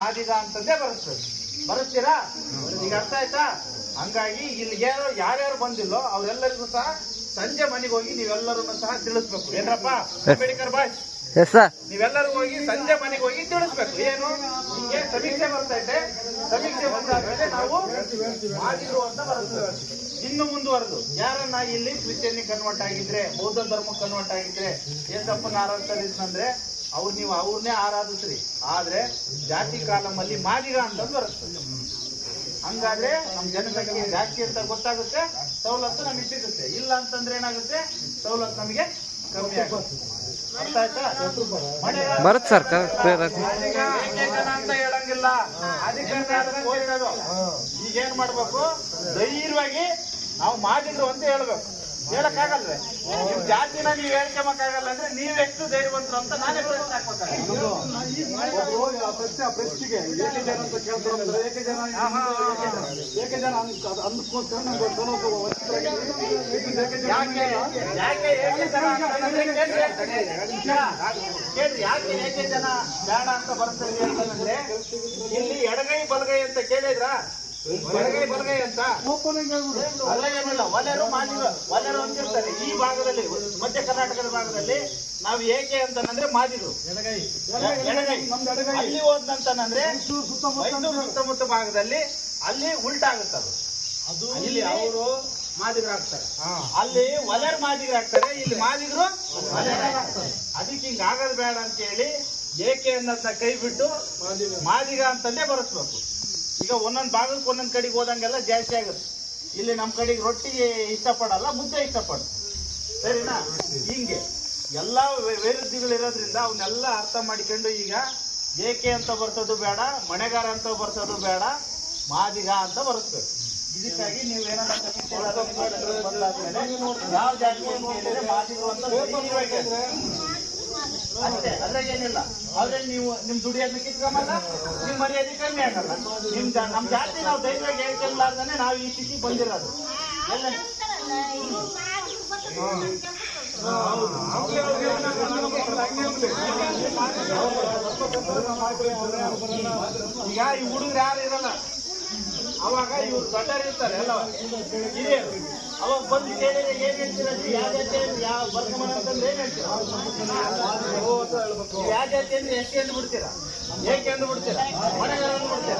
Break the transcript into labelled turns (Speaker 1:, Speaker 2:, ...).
Speaker 1: ಆದಿಗ ಅಂತಂದೇ ಬರುತ್ತದೆ ಬರುತ್ತೀರಾ? ಈಗ ಅರ್ಥ ಆಯ್ತಾ? ಹಂಗಾಗಿ ಇಲ್ಲಿ ಯಾರೋ ಯಾರ್ಯಾರು ಬಂದಿಲ್ಲೋ ಅವ್ರೆಲ್ಲರಿಗೂ ಸಹ ಸಂಜೆ ಮನೆಗೆ ಹೋಗಿ ನೀವೆಲ್ಲರೂ ಸಹ ತಿಳಿಸ್ಬೇಕು. ಏನಪ್ಪ ಅಂಬೇಡ್ಕರ್ ಬಾಯ್. ನೀವೆಲ್ಲರೂ ಹೋಗಿ ಸಂಜೆ ಮನೆಗೆ ಹೋಗಿ ತಿಳಿಸ್ಬೇಕು. ಏನು? ಹಿಂಗೆ ಸಮೀಕ್ಷೆ ಬರ್ತೈತೆ ಸಮೀಕ್ಷೆ ಬಂದಾದ್ಮೇಲೆ ನಾವು ಮಾಡಿದ್ರು ಅಂತ ಬರುತ್ತೆ. ಇನ್ನು ಮುಂದುವರೆದು. ಯಾರನ್ನ ಇಲ್ಲಿ ಕ್ರಿಶ್ಚಿಯನ್ ಕನ್ವರ್ಟ್ ಆಗಿದ್ರೆ ಬೌದ್ಧ ಧರ್ಮ ಕನ್ವರ್ಟ್ ಆಗಿದ್ರೆ ಏಸಪ್ಪನ ಆರಾಧಿಸ್ತಾರೆ ಅವ್ರು ನೀವು ಅವ್ರನ್ನೇ ಆರಾಧಿಸ್ರಿ. ಆದ್ರೆ ಜಾತಿ ಕಾಲಮಲ್ಲಿ ಮಾದಿಗ ಅಂತ ಬರುತ್ತೆ. ಹಂಗಾದ್ರೆ ನಮ್ ಜನಸಂಖ್ಯೆ ಜಾಸ್ತಿ ಅಂತ ಗೊತ್ತಾಗುತ್ತೆ ಸವಲತ್ತು ನಮಗೆ ಸಿಗುತ್ತೆ. ಇಲ್ಲ ಅಂತಂದ್ರೆ ಏನಾಗುತ್ತೆ ಸವಲತ್ತು ನಮಗೆ ಕಮ್ಮಿ ಆಗುತ್ತೆ. ಅರ್ಥ ಆಯ್ತಾ?
Speaker 2: ಬರುತ್ತೆ ಸರ್
Speaker 1: ಅಂತ ಹೇಳಂಗಿಲ್ಲ. ಈಗೇನ್ ಹೋಗಿರೋದು ಈಗ ಏನ್ ಮಾಡ್ಬೇಕು? ಧೈರ್ಯವಾಗಿ ನಾವು ಮಾಡಿದ್ರು ಅಂತ ಹೇಳ್ಬೇಕು. ಹೇಳಕ್ಕಾಗಲ್ವೇ? ನಿಮ್ ಜಾತಿನ ನೀವ್ ಹೇಳ್ಕೊಂಬಕ್ಕಾಗಲ್ಲ ಅಂದ್ರೆ ನೀವೆಷ್ಟು ಧೈರ್ಯವಂತರು ಅಂತ ನಾನೇ ಪ್ರಶ್ನೆ ಹಾಕ್ಬೇಕಾಗಲ್ಲ.
Speaker 3: ಪ್ರಶ್ನೆ ಆ ಪ್ರಶ್ನೆಗೆ ಏಕೆ ಜನ ಅಂತ ಕೇಳ್ತಾರೆ ಏಕೆ ಜನ ಏಕೆ ಜನ ಅಂದ್- ಅಂದ್ಕೋಸ್ಕರ ಏಕೆ ಜನ
Speaker 1: ಯಾಕೆ ಯಾಕೆ ಏಕೆ ಜನ ಕೇಳ್ರಿ. ಯಾಕೆ ಏಕೆ ಜನ ಬೇಡ ಅಂತ ಬರ್ತದೆ ಅಂತಂದ್ರೆ ಇಲ್ಲಿ ಎಡಗೈ ಬಲಗೈ ಅಂತ ಕೇಳಿದ್ರ? ಎಡಗೈ ಬಲಗೈ ಅಂತ.
Speaker 3: ಓಪನಿಂಗ್ ಹೇಳ್ಬಿಡು
Speaker 1: ಅಲ್ಲ ಏನಿಲ್ಲ ಒಲೆರು ಮಾದಿಗ ಒಲೆರು ಅಂತಿರ್ತಾರೆ. ಈ ಭಾಗದಲ್ಲಿ ಮಧ್ಯ ಕರ್ನಾಟಕದ ಭಾಗದಲ್ಲಿ ನಾವು ಏಕೆ ಅಂತಂದ್ರೆ ಮಾದಿರು. ಅಲ್ಲಿ ಹೋದಂತಂದ್ರೆ
Speaker 3: ಮೈಸೂರು ಸುತ್ತಮುತ್ತ
Speaker 1: ಭಾಗದಲ್ಲಿ ಅಲ್ಲಿ ಉಲ್ಟಾಗುತ್ತೆ ಅದು ಅದು ಇಲ್ಲಿ ಅವರು ಮಾದಿಗರಾಗ್ತಾರೆ. ಅಲ್ಲಿ ಒಲೆರ್ ಮಾದಿಗರಾಗ್ತಾರೆ ಇಲ್ಲಿ ಮಾದಿಗರು ಅದಕ್ಕೆ ಹಿಂಗ ಆಗದ್ ಬೇಡ ಅಂತ ಹೇಳಿ ಏಕೆ ಅನ್ನೋದನ್ನ ಕೈ ಬಿಟ್ಟು ಮಾದಿಗ ಅಂತಂದೇ ಬರೆಸ್ಬೇಕು. ಈಗ ಒಂದೊಂದು ಭಾಗಕ್ಕೆ ಒಂದೊಂದು ಕಡೆಗೆ ಹೋದಂಗೆಲ್ಲ ಜಾಸ್ತಿ ಆಗುತ್ತೆ. ಇಲ್ಲಿ ನಮ್ಮ ಕಡೆಗೆ ರೊಟ್ಟಿಗೆ ಇಷ್ಟಪಡಲ್ಲ, ಮುದ್ದೆ ಇಷ್ಟಪಡ. ಸರಿನಾ? ಹಿಂಗೆ. ಎಲ್ಲಾ ವೈ- ವೈರುಧ್ಯಗಳಿರೋದ್ರಿಂದ ಅವನ್ನೆಲ್ಲ ಅರ್ಥ ಮಾಡಿಕೊಂಡು ಈಗ ಏಕೆ ಅಂತ ಬರ್ಸೋದು ಬೇಡ, ಮಣೆಗಾರ ಅಂತ ಬರ್ಸೋದು ಬೇಡ, ಮಾದಿಗ ಅಂತ ಬರುತ್ತೆ. ಇದಕ್ಕಾಗಿ ನೀವು ಯಾವ ಜಾತಿ ಅಂತ ಹೇಳಿದ್ರೆ ಮಾದಿಗರು ಅಂತ ಧೈರ್ಯವಾಗಿ ಹೇಳಿ. ಅಷ್ಟೇ, ಅದ್ರಾಗ ಏನಿಲ್ಲ. ಆದ್ರೆ ನೀವು ನಿಮ್ ದುಡಿಯೋದನ್ನ ಕಿತ್ಕೊಂಬಲ್ಲ ನಿಮ್ ಮರ್ಯಾದೆ ಕಮ್ಮಿ ಆಗಲ್ಲ. ನಿಮ್ ನಮ್ ಜಾತಿ ನಾವು ಧೈರ್ಯವಾಗಿ ಹೇಳ್ಕೊಂಡ್ಲಾರ್ದಾನೆ ನಾವು ಈ ಸ್ಥಿತಿ ಬಂದಿರೋದು. ಎಲ್ಲ ಈಗ ಈ ಹುಡುಗರು ಯಾರು ಇರಲ್ಲ. ಅವಾಗ ಇವ್ರು ದೊಡ್ಡರು ಇರ್ತಾರೆ ಎಲ್ಲ ಹಿರಿಯರು. ಅವಾಗ ಬಂದು ಕೇಳಿದ್ರೆ ಏನ್ ಹೇಳ್ತೀರ ನೀವು? ಯಾವ ಜಾತಿ ಅಂದ್ರೆ ಯಾವ ಬರ್ಗಮನ ಅಂತಂದ್ರೆ ಏನ್ ಹೇಳ್ತೀರಾ? ಯಾವ ಜಾತಿ ಅಂದ್ರೆ ಎಷ್ಟು ಎಂದು ಬಿಡ್ತೀರಾ? ಏಕೆ ಎಂದು ಬಿಡ್ತೀರಾ? ಬಿಡ್ತೀರಾ?